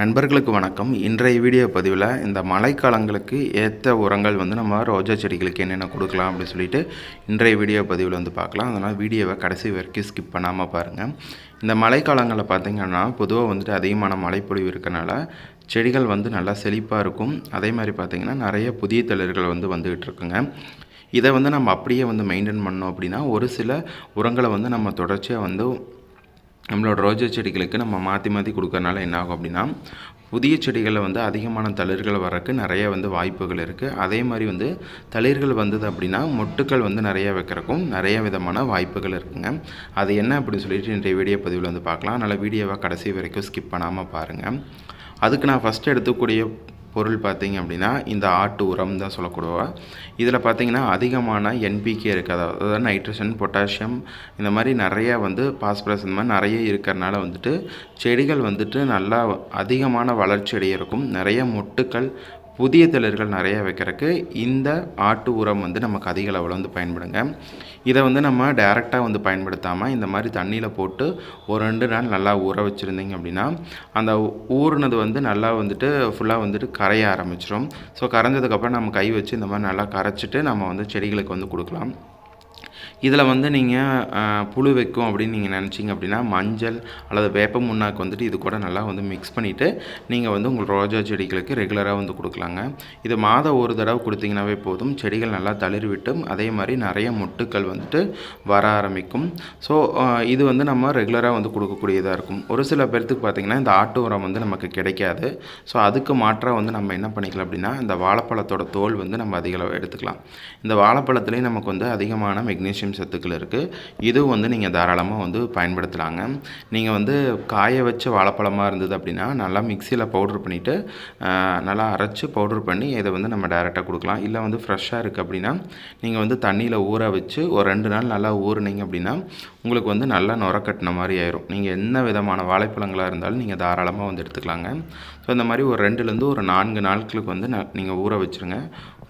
நண்பர்களுக்கு வணக்கம். இன்றைய வீடியோ பதிவில் இந்த மழைக்காலங்களுக்கு ஏற்ற உரங்கள் வந்து நம்ம ரோஜா செடிகளுக்கு என்னென்ன கொடுக்கலாம் அப்படின்னு சொல்லிட்டு இன்றைய வீடியோ பதிவில் வந்து பார்க்கலாம். அதனால் வீடியோவை கடைசி வரைக்கும் ஸ்கிப் பண்ணாமல் பாருங்கள் இந்த மழைக்காலங்களில் பார்த்திங்கன்னா பொதுவாக வந்துட்டு அதிகமான மழைப்பொழிவு இருக்கனால செடிகள் வந்து நல்லா செழிப்பாக இருக்கும். அதே மாதிரி பார்த்திங்கன்னா நிறைய புதிய தளிர்கள் வந்து வந்துகிட்டு இருக்குங்க. இதை வந்து நம்ம அப்படியே வந்து மெயின்டைன் பண்ணோம் அப்படின்னா ஒரு சில உரங்களை வந்து நம்ம தொடர்ச்சியாக வந்து நம்மளோட ரோஜா செடிகளுக்கு நம்ம மாற்றி மாற்றி கொடுக்கறனால என்ன ஆகும் அப்படின்னா புதிய செடிகளில் வந்து அதிகமான தளிர்கள் வரக்கு நிறைய வந்து வாய்ப்புகள் இருக்குது அதே மாதிரி வந்து தளிர்கள் வந்தது அப்படின்னா மொட்டுக்கள் வந்து நிறைய வைக்கிறக்கும் நிறைய விதமான வாய்ப்புகள் இருக்குங்க. அது என்ன அப்படின்னு சொல்லிட்டு இன்றைய வீடியோ பதிவில் வந்து பார்க்கலாம். அதனால் வீடியோவை கடைசி வரைக்கும் ஸ்கிப் பண்ணாமல் பாருங்கள் அதுக்கு நான் ஃபஸ்ட்டு எடுத்துக்கூடிய பொருள் பார்த்தீங்க அப்படின்னா இந்த ஆட்டு உரம் தான் சொல்லக்கூடவா இதில் பார்த்தீங்கன்னா அதிகமான என்பிகே இருக்குது அதாவது நைட்ரஜன் பொட்டாசியம் இந்த மாதிரி நிறையா வந்து பாஸ்பரஸ் இந்த மாதிரி நிறைய இருக்கிறனால வந்துட்டு செடிகள் வந்துட்டு நல்லா அதிகமான வளர்ச்சி அடைய இருக்கும் நிறைய மொட்டுக்கள் புதிய தளிர்கள் நிறைய வைக்கிறதுக்கு இந்த ஆட்டு உரம் வந்து நமக்கு அதிக அளவில் வந்து பயன்படுங்க. இதை வந்து நம்ம டைரெக்டாக வந்து பயன்படுத்தாமல் இந்த மாதிரி தண்ணியில் போட்டு ஒரு ரெண்டு நாள் நல்லா ஊற வச்சுருந்தீங்க அப்படின்னா அந்த ஊறினது வந்து நல்லா வந்துட்டு ஃபுல்லாக வந்துட்டு கரைய ஆரம்பிச்சிடும் ஸோ கரைஞ்சதுக்கப்புறம் நம்ம கை வச்சு இந்த மாதிரி நல்லா கரைச்சிட்டு நம்ம வந்து செடிகளுக்கு வந்து கொடுக்கலாம். இதில் வந்து நீங்கள் புழு வைக்கும் அப்படின்னு நீங்கள் நினச்சிங்க அப்படின்னா மஞ்சள் அல்லது வேப்ப முன்னாக்கு வந்துட்டு இது கூட நல்லா வந்து மிக்ஸ் பண்ணிவிட்டு நீங்கள் வந்து உங்கள் ரோஜா செடிகளுக்கு ரெகுலராக வந்து கொடுக்கலாங்க. இது மாதம் ஒரு தடவை கொடுத்தீங்கன்னாவே போதும். செடிகள் நல்லா தளிர்விட்டும். அதே மாதிரி நிறைய மொட்டுக்கள் வந்துட்டு வர ஆரம்பிக்கும். ஸோ இது வந்து நம்ம ரெகுலராக வந்து கொடுக்கக்கூடியதாக இருக்கும். ஒரு சில பேர்த்துக்கு பார்த்திங்கன்னா இந்த ஆட்டு உரம் வந்து நமக்கு கிடைக்காது. ஸோ அதுக்கு மாற்றாக வந்து நம்ம என்ன பண்ணிக்கலாம் அப்படின்னா இந்த வாழைப்பழத்தோட தோல் வந்து நம்ம அதிக அளவு எடுத்துக்கலாம். இந்த வாழைப்பழத்துலேயும் நமக்கு வந்து அதிகமான மெக்னீஷியம் சத்துக்கள் இருக்குது இதுவும் வந்து நீங்கள் தாராளமாக வந்து பயன்படுத்தலாங்க. நீங்கள் வந்து காய வச்ச வாழைப்பழமாக இருந்தது அப்படின்னா நல்லா மிக்சியில் பவுட்ரு பண்ணிவிட்டு நல்லா அரைச்சி பவுட்ரு பண்ணி இதை வந்து நம்ம டைரெக்டாக கொடுக்கலாம். இல்லை வந்து ஃப்ரெஷ்ஷாக இருக்குது அப்படின்னா நீங்கள் வந்து தண்ணியில் ஊற வச்சு ஒரு ரெண்டு நாள் நல்லா ஊறுனீங்க அப்படின்னா உங்களுக்கு வந்து நல்லா நுரக்கட்டின மாதிரி ஆயிரும். நீங்கள் என்ன விதமான வாழைப்பழங்களாக இருந்தாலும் நீங்கள் தாராளமாக வந்து எடுத்துக்கலாங்க. ஸோ இந்த மாதிரி ஒரு ரெண்டுலேருந்து ஒரு நான்கு நாட்களுக்கு வந்து நீங்கள் ஊற வச்சுருங்க.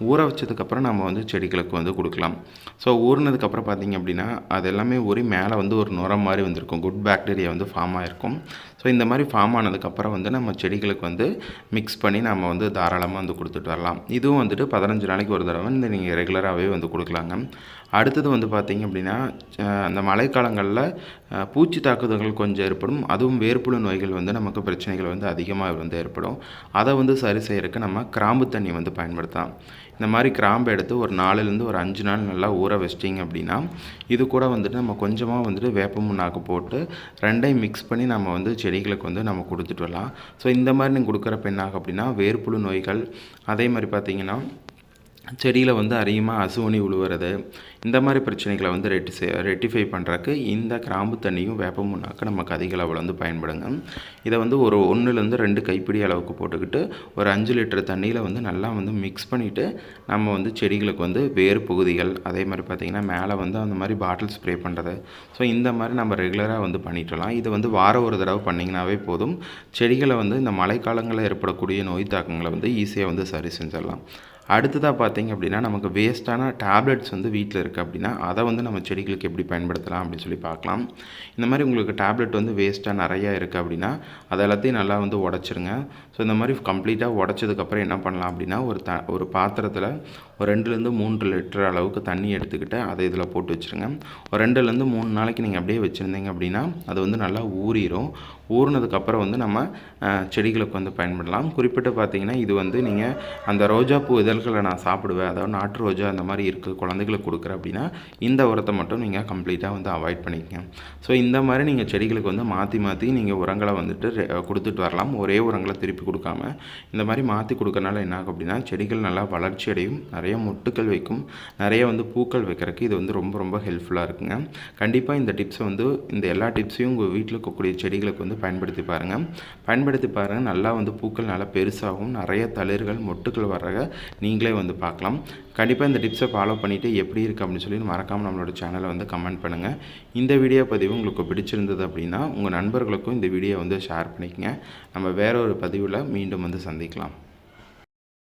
ஊற வச்சதுக்கப்புறம் நம்ம வந்து செடிகளுக்கு வந்து கொடுக்கலாம். ஸோ ஊறினதுக்கப்புறம் பார்த்திங்க அப்படின்னா அது எல்லாமே ஒரு மேலே வந்து ஒரு நுரம் மாதிரி வந்திருக்கும். குட் பாக்டீரியா வந்து ஃபார்ம் ஆகிருக்கும் ஸோ இந்த மாதிரி ஃபார்ம் ஆனதுக்கப்புறம் வந்து நம்ம செடிகளுக்கு வந்து மிக்ஸ் பண்ணி நம்ம வந்து தாராளமாக வந்து கொடுத்துட்டு வரலாம். இதுவும் வந்துட்டு பதினஞ்சு நாளைக்கு ஒரு தடவை இந்த நீங்கள் ரெகுலராகவே வந்து கொடுக்கலாங்க. அடுத்தது வந்து பார்த்திங்க அப்படின்னா அந்த மழைக்காலங்களில் பூச்சி தாக்குதல்கள் கொஞ்சம் ஏற்படும். அதுவும் வேர்ப்புழு நோய்கள் வந்து நமக்கு பிரச்சனைகள் வந்து அதிகமாக வந்து ஏற்படும். அதை வந்து சரி செய்கிறதுக்கு நம்ம கிராம்பு தண்ணி வந்து பயன்படுத்தலாம். இந்த மாதிரி கிராம்பு எடுத்து ஒரு நாலுலேருந்து ஒரு அஞ்சு நாள் நல்லா ஊற வச்சிட்டிங்க அப்படின்னா இது கூட வந்துட்டு நம்ம கொஞ்சமாக வந்துட்டு வேப்ப முன்னாக்கு போட்டு ரெண்டையும் மிக்ஸ் பண்ணி நம்ம வந்து செடிகளுக்கு வந்து நம்ம கொடுத்துட்டு வரலாம். ஸோ இந்த மாதிரி நீங்கள் கொடுக்குறப்ப என்னாகும் அப்படின்னா வேர்ப்புழு நோய்கள் அதே மாதிரி பார்த்திங்கன்னா செடியில் வந்து அதிகமாக அசுவணி உழுவுறது இந்த மாதிரி பிரச்சனைகளை வந்து ரெட்டி ரெட்டிஃபை பண்ணுறக்கு இந்த கிராம்பு தண்ணியும் வேப்ப முன்னாக்க நமக்கு அதிக அளவில் வந்து பயன்படுங்க. இதை வந்து ஒரு ஒன்றுலேருந்து ரெண்டு கைப்பிடி அளவுக்கு போட்டுக்கிட்டு ஒரு அஞ்சு லிட்டர் தண்ணியில் வந்து நல்லா வந்து மிக்ஸ் பண்ணிவிட்டு நம்ம வந்து செடிகளுக்கு வந்து வேறு பகுதிகள் அதே மாதிரி பார்த்திங்கன்னா மேலே வந்து அந்த மாதிரி பாட்டில் ஸ்ப்ரே பண்ணுறது ஸோ இந்த மாதிரி நம்ம ரெகுலராக வந்து பண்ணிட்டலாம். இது வந்து வாரம் ஒரு தடவை பண்ணிங்கனாவே போதும். செடிகளை வந்து இந்த மழைக்காலங்களில் ஏற்படக்கூடிய நோய் தாக்கங்களை வந்து ஈஸியாக வந்து சரி செஞ்சிடலாம். அடுத்ததாக பார்த்திங்க அப்படின்னா நமக்கு வேஸ்ட்டான டேப்லெட்ஸ் வந்து வீட்டில் இருக்குது அப்படின்னா அதை வந்து நம்ம செடிகளுக்கு எப்படி பயன்படுத்தலாம் அப்படின்னு சொல்லி பார்க்கலாம். இந்த மாதிரி உங்களுக்கு டேப்லெட் வந்து வேஸ்ட்டாக நிறையா இருக்குது அப்படின்னா அதை எல்லாத்தையும் நல்லா வந்து உடச்சிருங்க. ஸோ இந்த மாதிரி கம்ப்ளீட்டாக உடச்சதுக்கப்புறம் என்ன பண்ணலாம் அப்படின்னா ஒரு த ஒரு பாத்திரத்தில் ஒரு ரெண்டுலேருந்து மூன்று லிட்டர் அளவுக்கு தண்ணி எடுத்துக்கிட்டு அதை இதில் போட்டு வச்சுருங்க. ஒரு ரெண்டுலேருந்து மூணு நாளைக்கு நீங்கள் அப்படியே வச்சுருந்தீங்க அப்படின்னா அது வந்து நல்லா ஊறிடும் ஊறினதுக்கப்புறம் வந்து நம்ம செடிகளுக்கு வந்து பயன்படலாம். குறிப்பிட்டு பார்த்தீங்கன்னா இது வந்து நீங்கள் அந்த ரோஜா பூ இதழ்களை நான் சாப்பிடுவேன். அதாவது நாட்டு ரோஜா அந்த மாதிரி இருக்குது குழந்தைகளுக்கு கொடுக்குறேன் அப்படின்னா இந்த உரத்தை மட்டும் நீங்கள் கம்ப்ளீட்டாக வந்து அவாய்ட் பண்ணிக்கங்க. ஸோ இந்த மாதிரி நீங்கள் செடிகளுக்கு வந்து மாற்றி மாற்றி நீங்கள் உரங்களை வந்துட்டு கொடுத்துட்டு வரலாம். ஒரே உரங்களை திருப்பி கொடுக்காம இந்த மாதிரி மாற்றி கொடுக்கறனால என்ன ஆகும் அப்படின்னா செடிகள் நல்லா வளர்ச்சி அடையும் நிறைய மொட்டுக்கள் வைக்கும். நிறைய வந்து பூக்கள் வைக்கிறதுக்கு இது வந்து ரொம்ப ரொம்ப ஹெல்ப்ஃபுல்லாக இருக்குங்க. கண்டிப்பாக இந்த டிப்ஸை வந்து இந்த எல்லா டிப்ஸையும் உங்கள் வீட்டில் இருக்கக்கூடிய செடிகளுக்கு வந்து பயன்படுத்தி பாருங்கள் பயன்படுத்தி பாருங்கள் நல்லா வந்து பூக்கள் நல்லா பெருசாகும். நிறைய தளிர்கள் மொட்டுக்கள் வர்றத நீங்களே வந்து பார்க்கலாம். கண்டிப்பாக இந்த டிப்ஸை ஃபாலோ பண்ணிவிட்டு எப்படி இருக்குது அப்படின்னு சொல்லி மறக்காமல் நம்மளோட சேனலை வந்து கமெண்ட் பண்ணுங்கள் இந்த வீடியோ பதிவு உங்களுக்கு பிடிச்சிருந்தது அப்படின்னா உங்கள் நண்பர்களுக்கும் இந்த வீடியோ வந்து ஷேர் பண்ணிக்கங்க. நம்ம வேற ஒரு பதிவில் மீண்டும் வந்து சந்திக்கலாம்.